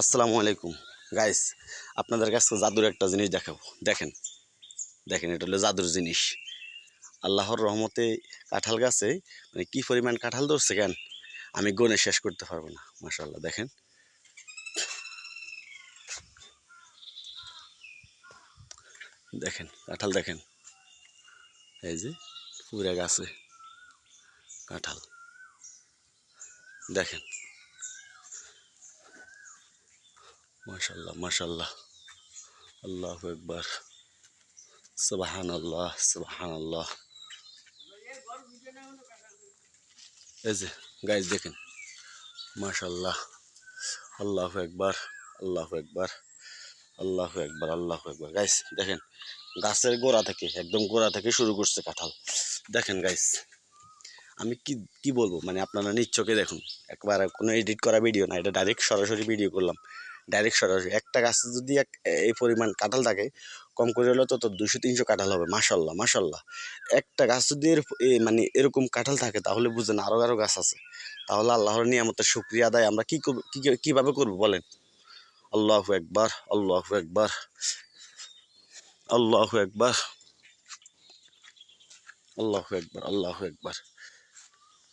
আসসালামু আলাইকুম। গাইস আপনাদের কাছে জাদুর একটা জিনিস দেখাবো। দেখেন দেখেন, এটা হলো জাদুর জিনিস। আল্লাহর রহমতে কাঁঠাল গাছে মানে কী পরিমাণ কাঁঠাল ধরছে কেন, আমি গনে শেষ করতে পারব না মাশাল্লাহ দেখেন। দেখেন, কাঁঠাল দেখেন। এই যে, পুরা গাছে কাঁঠাল। দেখেন মাশাল্লাহ মাশাল্লাহ আল্লাহ একবার সুবাহান আল্লাহ সুবাহান আল্লাহ এই যে গাইজ দেখেন। মাশাল্লাহ আল্লাহ একবার আল্লাহ একবার আল্লাহ একবার আল্লাহ একবার গাইস দেখেন, গাছের গোড়া থেকে, একদম গোড়া থেকে শুরু করছে কাঁঠাল। দেখেন গাইস আমি কি কি বলব? মানে আপনারা নিচ্ছকে দেখুন। একবার কোনো এডিট করা ভিডিও না, এটা ডাইরেক্ট সরাসরি ভিডিও করলাম। ডাইরেক্ট সরাসরি একটা গাছে যদি এক, এই পরিমাণ কাঁঠাল থাকে, কম করে হলেও তো দুশো তিনশো কাঁঠাল হবে মাসাল্লাহ মাসাল্লাহ একটা গাছ যদি এর মানে এরকম কাঁঠাল থাকে, তাহলে বুঝেন আরও আরও গাছ আছে। তাহলে আল্লাহর নিয়ামতের শুক্রিয়া আদায় আমরা কী করব, কী, কীভাবে করব বলেন? আল্লাহ একবার আল্লাহ একবার আল্লাহ একবার আল্লাহ একবার আল্লাহ একবার